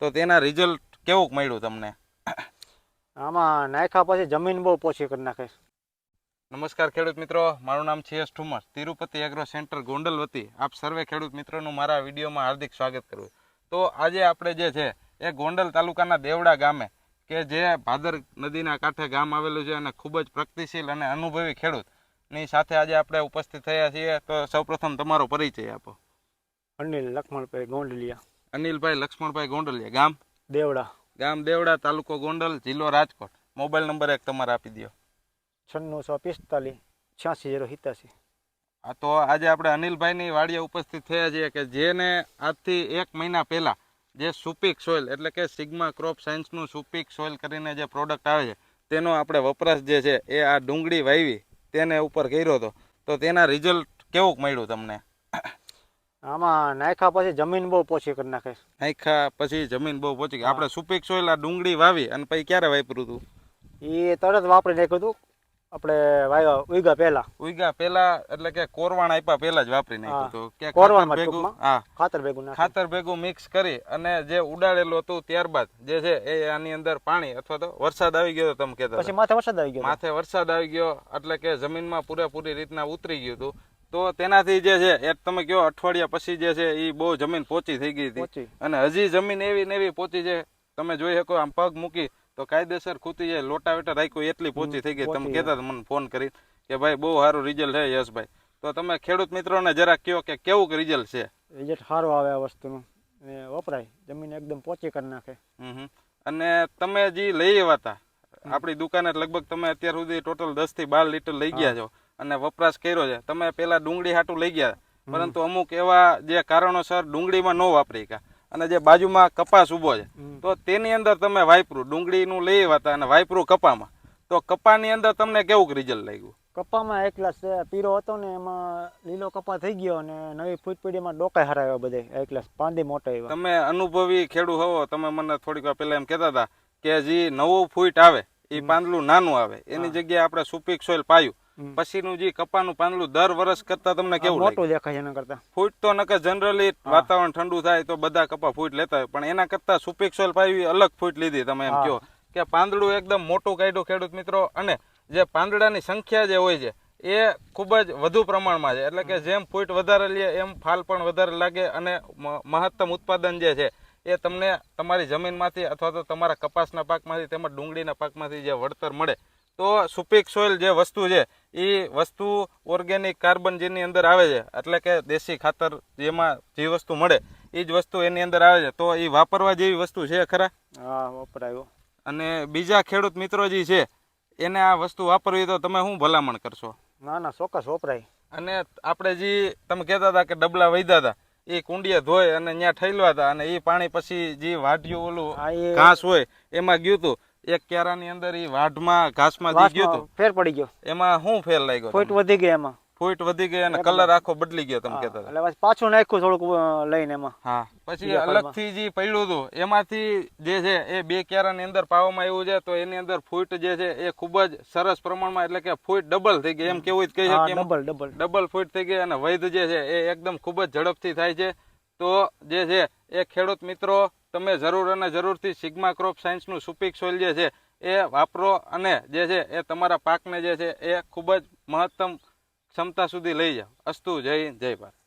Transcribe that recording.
તો તેના રિઝલ્ટ કેવું મળ્યું તમને? આમાં નાખ્યા પછી જમીન બહુ પોછી કરી નાખે. નમસ્કાર ખેડૂત મિત્રો મારું નામ છે S Thumar Tirupati agro centre Gondal વતી આપ સર્વે ખેડૂત મિત્રોનું મારા વિડીયોમાં હાર્દિક સ્વાગત કરું તો આજે આપણે જે છે એ ગોંડલ તાલુકાના દેવડા ગામે કે જે ભાદર નદીના કાંઠે ગામ આવેલું છે અને ખૂબ જ પ્રગતિશીલ અને અનુભવી ખેડૂતની સાથે આજે આપણે ઉપસ્થિત થયા છીએ. તો સૌપ્રથમ તમારો પરિચય આપો. અનિલ લખમણભાઈ ગોંડલિયા. અનિલભાઈ લક્ષ્મણભાઈ ગોંડલિયા ગામ? દેવડા. ગામ દેવડા તાલુકો ગોંડલ જિલ્લો રાજકોટ. મોબાઈલ નંબર એક તમારે આપી દો છન્નું સો પિસ્તાલીસ છ્યાસી જીરો સિત્યાસી. આ તો આજે આપણે અનિલભાઈની વાડીએ ઉપસ્થિત થયા છીએ કે જેને આજથી એક મહિના પહેલાં જે સુપીક સોઇલ એટલે કે સિગ્મા ક્રોપ સાયન્સનું સુપીક સોઇલ કરીને જે પ્રોડક્ટ આવે છે તેનો આપણે વપરાશ જે છે એ આ ડુંગળી વાવી તેને ઉપર કર્યો હતો. તો તેના રિઝલ્ટ કેવું મળ્યું તમને? આમાં નાખ્યા પછી જમીન બહુ પોચી કરી નાખે. નાખ્યા પછી જમીન બહુ પોચી આપણે સુપીક સોઇલ ડુંગળી વાવી અને પછી ક્યારે વાપર્યું હતું એ તરત વાપરી નાખ્યું હતું આપણે વાવ્યા ઉઈગા પહેલા. ઉઈગા પહેલા એટલે કે કોરવાણ આપ્યા પહેલા જ વાપરી નાખ્યું હતું કે કોરવાણ ભેગું હા. ખાતર ભેગું ખાતર ભેગું મિક્સ કરી અને જે ઉડાડેલું હતું ત્યારબાદ જે છે એ આની અંદર પાણી અથવા તો વરસાદ આવી ગયો તમે કહેતા પછી માથે વરસાદ આવી ગયો માથે વરસાદ આવી ગયો એટલે કે જમીનમાં પૂરેપૂરી રીતના ઉતરી ગયું હતું તો તેનાથી જે છે એ તમે કહો અઠવાડિયા પછી જે છે એ બહુ જમીન પોચી થઈ ગઈ હતી. અને હજી જમીન એવી ને એવી પોચી છે તમે જોઈ શકો આમ પગ મૂકી તો કાયદેસર ખૂતી જાય લોટાવેટર રાખ્યું એટલી પોચી થઈ ગઈ. તમે કહેતા મને ફોન કરી કે ભાઈ બહુ સારું રિઝલ્ટ છે યશભાઈ. તો તમે ખેડૂત મિત્રોને જરા કહો કે કેવું રિઝલ્ટ છે? રિઝલ્ટ સારું આવે આ વસ્તુનું. વપરાય. જમીન એકદમ પોચી કરી નાખે. હમ હમ. અને તમે જે લઈ આવ્યા હતા આપણી દુકાને લગભગ તમે અત્યાર સુધી ટોટલ દસથી બાર લીટર લઈ ગયા છો. અને વપરાશ કર્યો છે. તમે પેલા ડુંગળી હાટું લઈ ગયા પરંતુ અમુક એવા જે કારણોસર ડુંગળીમાં ન વાપરી ગયા. અને જે બાજુમાં કપાસ ઊભો છે તો તેની અંદર તમે વાઇપરું ડુંગળીનું લઈ આવ્યા હતા અને વાઇપરું કપામાં. તો કપાની અંદર તમને કેવું રિઝલ્ટ લાગ્યું? કપામાં એક ગ્લાસ પીરો હતો ને એમાં લીલો કપા થઈ ગયો અને નવી ફૂટપીડીમાં ડોકાઈ હરાવ્યા બધે. એક ગ્લાસ પાંદી મોટા એવા. તમે અનુભવી ખેડૂ હોવો તમે મને થોડીક વાર પહેલા એમ કહેતા હતા કે જે નવું ફૂટ આવે એ પાંદલું નાનું આવે. એની જગ્યાએ આપણે સુપીક સોઇલ પાયું. પછીનું જે કપાનું પાંદડું દર વર્ષ કરતા તમને કેવું મોટું દેખાય એના કરતા. ફૂટ તો નકર જનરલી વાતાવરણ ઠંડુ થાય તો બધા કપા ફૂટ લેતા હોય. પણ એના કરતા સુપીક સોઇલ પાવી અલગ ફૂટ લીધી તમે એમ કહો. કે પાંદડું એકદમ મોટું કાઢ્યું ખેડૂત મિત્રો અને જે પાંદડાની સંખ્યા જે હોય છે એ ખૂબ જ વધુ પ્રમાણમાં છે. એટલે કે જેમ ફૂટ વધારે લે એમ ફાલ પણ વધારે લાગે અને મહત્તમ ઉત્પાદન જે છે એ તમને તમારી જમીનમાંથી અથવા તો તમારા કપાસના પાકમાંથી તેમજ ડુંગળીના પાકમાંથી જે વળતર મળે તો સુપીક સોઇલ જે વસ્તુ છે એ વસ્તુ ઓર્ગેનિક કાર્બન જેની અંદર આવે છે એટલે કે દેશી ખાતર જેમાં જે વસ્તુ મળે એ જ વસ્તુ એની અંદર આવે છે. તો એ વાપરવા જેવી વસ્તુ છે ખરા? હા વપરાયો. અને બીજા ખેડૂત મિત્રો જે છે એને આ વસ્તુ વાપરવી તો તમે શું ભલામણ કરશો? ના ના ચોક્કસ વપરાય. અને આપણે જે તમે કહેતા હતા કે ડબલા વૈદા હતા એ કુંડિયા ધોય અને ત્યાં ઠેલવા હતા અને એ પાણી પછી જે વાઢ્યું ઓલું ઘાસ હોય એમાં ગયું હતું એક કેરાની અંદર એ વાઢમાં ઘાસમાં જે ગયું હતું ફેર પડી ગયો. એમાં શું ફેર લાગ્યો ફોઈટ વધી ગઈ એમાં. ફોઈટ વધી ગઈ અને કલર આખો બદલી ગયો તમે કહેતા એટલે પછી પાછું નાખ્યું થોડુંક લઈને એમાં. હા પછી અલગથી જે પડ્યું હતું એમાંથી જે છે એ બે કેરાની અંદર પાવામાં આવ્યું છે તો એની અંદર ફૂટ જે છે એ ખૂબ જ સરસ પ્રમાણમાં એટલે કે ફૂટ ડબલ થઈ ગઈ એમ કેવું કહી શકીએ ડબલ ડબલ. ડબલ ફૂટ થઈ ગઈ અને વૈધ જે છે એ એકદમ ખૂબ જ ઝડપથી થાય છે. તો જે છે એ ખેડૂત મિત્રો તમે જરૂર અને જરૂરથી સિગ્મા ક્રોપ સાયન્સનું સુપીક સોઇલ જે છે એ વાપરો અને જે છે એ તમારા પાકને જે છે એ ખૂબ જ મહત્તમ ક્ષમતા સુધી લઈ જાઓ. અસ્તુ જય હિન્દ, જય ભારત.